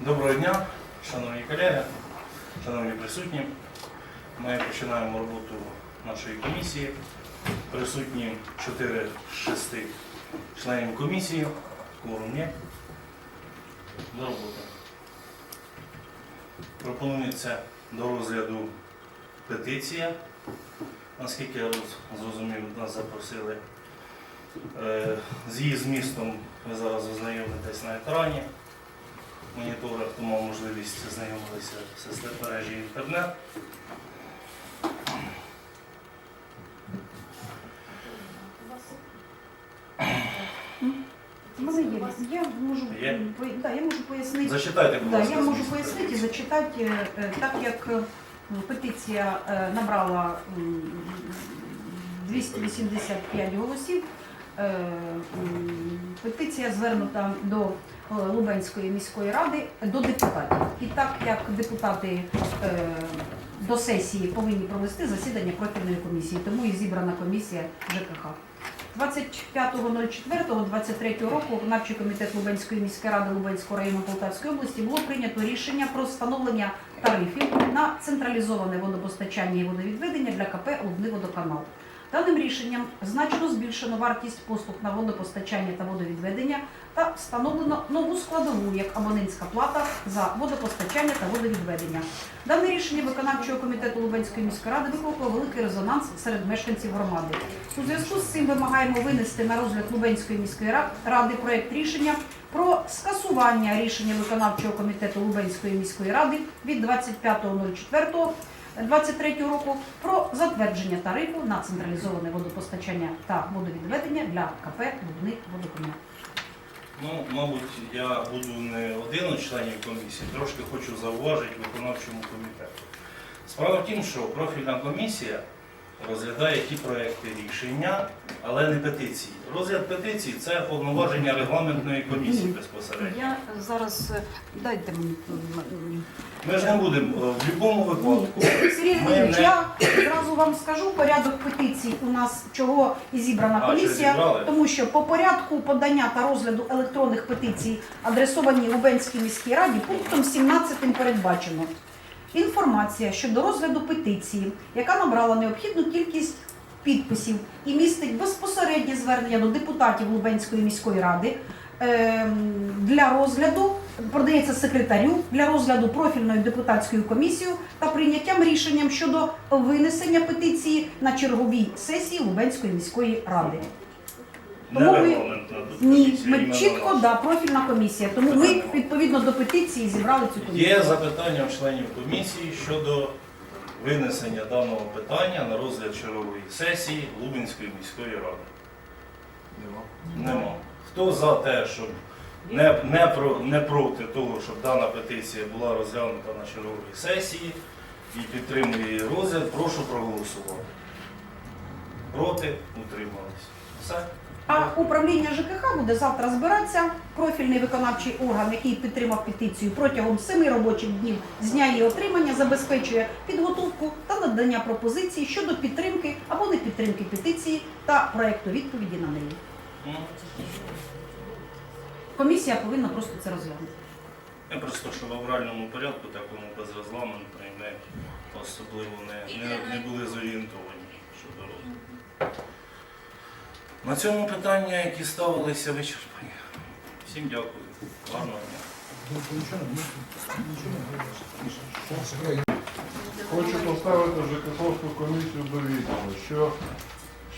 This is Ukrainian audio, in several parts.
Доброго дня, шановні колеги, шановні присутні. Ми починаємо роботу нашої комісії. Присутні 4 з 6 членів комісії. Кворум є. До роботи. Пропонується до розгляду петиція Наскільки я зрозумів, нас запросили. Е, З її змістом ви зараз ознайомитесь на екрані. Моніторах, хто мав можливість знайомилися з мережі інтернет. Я можу, да, я можу пояснити. Зачитайте, будь Да, я можу пояснити, петиції. зачитати, е, е, так як петиція е, набрала 285 голосів. е, Петиція звернута до е, Лубенської міської ради до депутатів. І так як депутати до сесії повинні провести засідання профільної комісії, тому і зібрана комісія ЖКХ. 25.04.23 року виконавчий комітет Лубенської міської ради Лубенського району Полтавської області було прийнято рішення про встановлення тарифів на централізоване водопостачання і водовідведення для КП Лубний водоканал. Даним рішенням значно збільшено вартість послуг на водопостачання та водовідведення та встановлено нову складову як абонентська плата за водопостачання та водовідведення. Дане рішення виконавчого комітету Лубенської міської ради викликало великий резонанс серед мешканців громади. У зв'язку з цим вимагаємо винести на розгляд Лубенської міської ра- ради проект рішення про скасування рішення виконавчого комітету Лубенської міської ради від 25.04.23 року про затвердження тарифу на централізоване водопостачання та водовідведення для КП Лубний водоканал. Ну, мабуть, я буду не один з членів комісії, трошки хочу зауважити виконавчому комітету. Справа в тім, що профільна комісія розглядає ті проекти рішення, але не петиції. Розгляд петицій це повноваження регламентної комісії безпосередньо. Я зараз е, дайте мені. Ми ж не будемо в будь-якому випадку. Сергій Ми Леонідович, не- я зразу вам скажу порядок петицій у нас чого і зібрана А, комісія, зібрали? тому що по порядку подання та розгляду електронних петицій, адресовані Лубенській міській раді, пунктом 17 передбачено. Інформація щодо розгляду петиції, яка набрала необхідну кількість підписів і містить безпосереднє звернення до депутатів Лубенської міської ради ем, для розгляду, продається секретарю для розгляду профільною депутатською комісією та прийняттям рішенням щодо винесення петиції на черговій сесії Лубенської міської ради. Тому ми- Ні, ми чітко да, профільна комісія. Тому ми відповідно до петиції зібрали цю комісію. Є запитання у членів комісії щодо винесення даного питання на розгляд чергової сесії Лубенської міської ради. Нема. Хто за те, щоб не, не, про, не проти того, щоб дана петиція була розглянута на черговій сесії і підтримує її розгляд, прошу проголосувати. Проти утримались. Все. А управління ЖКХ буде завтра збиратися. Профільний виконавчий орган, який підтримав петицію протягом семи робочих днів з дня її отримання, забезпечує підготовку та надання пропозицій щодо підтримки або не підтримки петиції та проекту відповіді на неї. Комісія повинна просто це розглянути. Я просто, що в авральному порядку, такому безрегламентно, і ми особливо не, не, не були зорієнтовані щодо розгляду. На цьому питання, які ставилися, вичерпані. Всім дякую. Гарного дня. Хочу поставити Жекосовську комісію до відома, що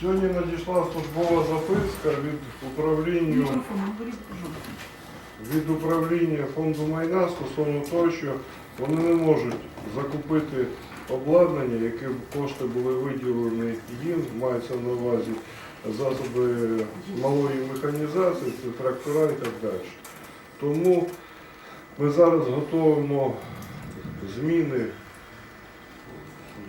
сьогодні надійшла службова записка від управління, від управління фонду майна стосовно того, що вони не можуть закупити обладнання, яке б кошти були виділені їм, мається на увазі засоби малої механізації, це трактора і так далі. Тому ми зараз готуємо зміни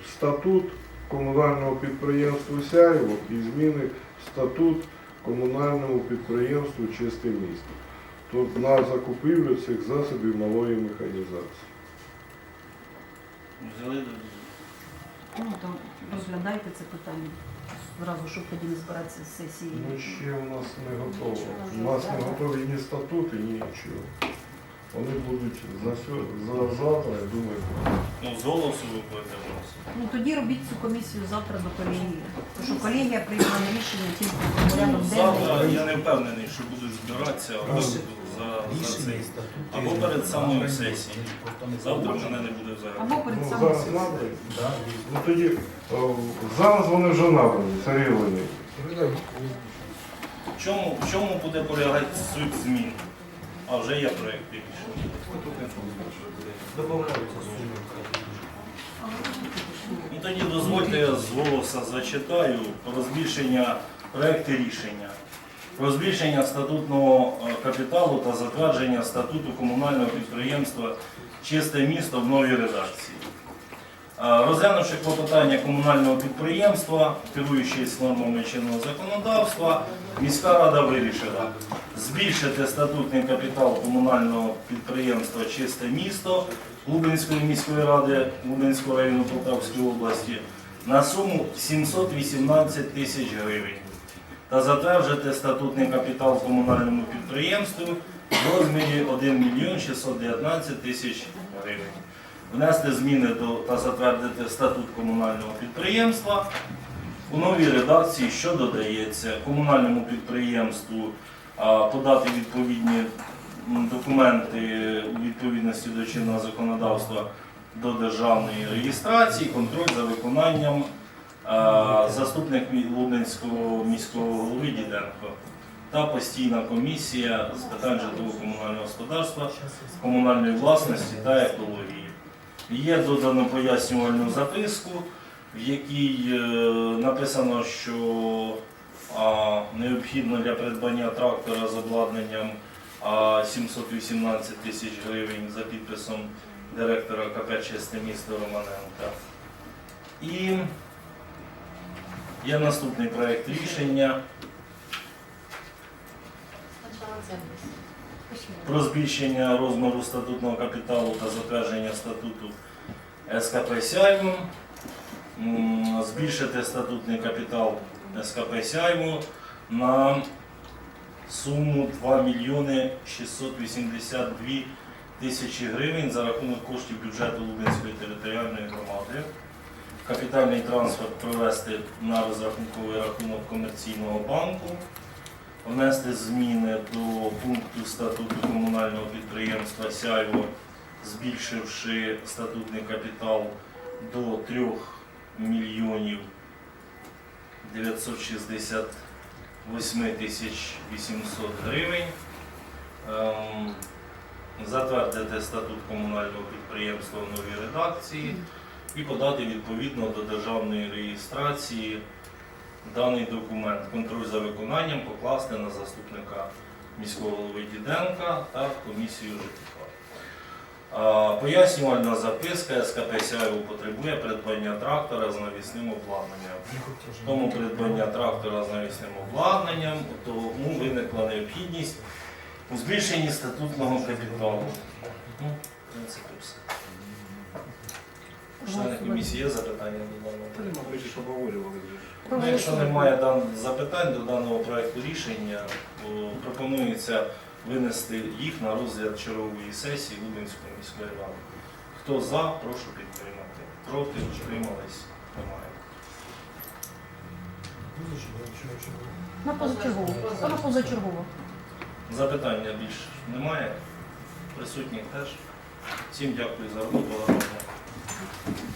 в статут комунального підприємства Сяєво і зміни в статут комунальному підприємству Чисте місто. Тобто на закупівлю цих засобів малої механізації. Взяли Ну, там розглядайте це питання. Зразу, щоб тоді не збиратися з сесії. Ну ще у нас не готово. У нас не готові ні статути, ні нічого. Вони будуть за, сьо- за завтра, я думаю, Ну, з голосу ви будете вносити. Ну тоді робіть цю комісію завтра до колегії. Тому що колегія приймає рішення тільки порядок Ну, Завтра я не впевнений, що будуть збиратися або за, за цей. Або перед самою сесією. Завтра мене не буде взагалі. Або перед ну, самою зараз сесією. набрані. Ну тоді о, зараз вони вже набрані, Сергій Леонідович. В чому, в чому буде полягати суть змін? А вже є проєкт рішення. Ну тоді дозвольте я з голоса зачитаю про збільшення проекти рішення. Про збільшення статутного е, капіталу та затвердження статуту комунального підприємства Чисте місто в новій редакції. Е, Розглянувши клопотання комунального підприємства, керуючись нормами чинного законодавства, міська рада вирішила збільшити статутний капітал комунального підприємства Чисте місто Лубенської міської ради Лубенського району Полтавської області на суму 718 тисяч гривень та затверджити статутний капітал комунальному підприємству в розмірі 1 мільйон 619 тисяч гривень. Внести зміни до та затвердити статут комунального підприємства у новій редакції, що додається комунальному підприємству подати відповідні документи у відповідності до чинного законодавства до державної реєстрації, контроль за виконанням заступник мі- Лубенського міського голови Діденко та постійна комісія з питань житлово-комунального господарства, комунальної власності та екології. Є додано пояснювальну записку, в якій е, написано, що необхідно для придбання трактора з обладнанням 718 тисяч гривень за підписом директора КП Чисте місто Романенка. І є наступний проєкт рішення про збільшення розміру статутного капіталу та затвердження статуту СКП Сяймо. М, Збільшити статутний капітал СКП Сяймо на суму 2 мільйони 682 тисячі гривень за рахунок коштів бюджету Лубенської територіальної. Капітальний трансфер провести на розрахунковий рахунок комерційного банку внести зміни до пункту статуту комунального підприємства Сяйво, збільшивши статутний капітал до 3 мільйонів 968 тисяч 800 гривень. Ем, Затвердити статут комунального підприємства в новій редакції і подати відповідно до державної реєстрації даний документ контроль за виконанням покласти на заступника міського голови Діденка та комісію ЖКХ. Пояснювальна записка СКП Сяєво потребує придбання трактора з навісним обладнанням. Тому придбання трактора з навісним обладнанням, тому виникла необхідність у збільшенні статутного капіталу. Ну, в принципі, все. Члени комісії є запитання до даного? Ми ж обговорювали вже. Ну, якщо немає дан- запитань до даного проекту рішення, то пропонується винести їх на розгляд чергової сесії Лубенської міської ради. Хто за, прошу підтримати. Проти, утримались, немає. На позачергову. Хто на позачергову? Запитання більш немає. Присутніх теж. Всім дякую за роботу. гарного дня. Thank you.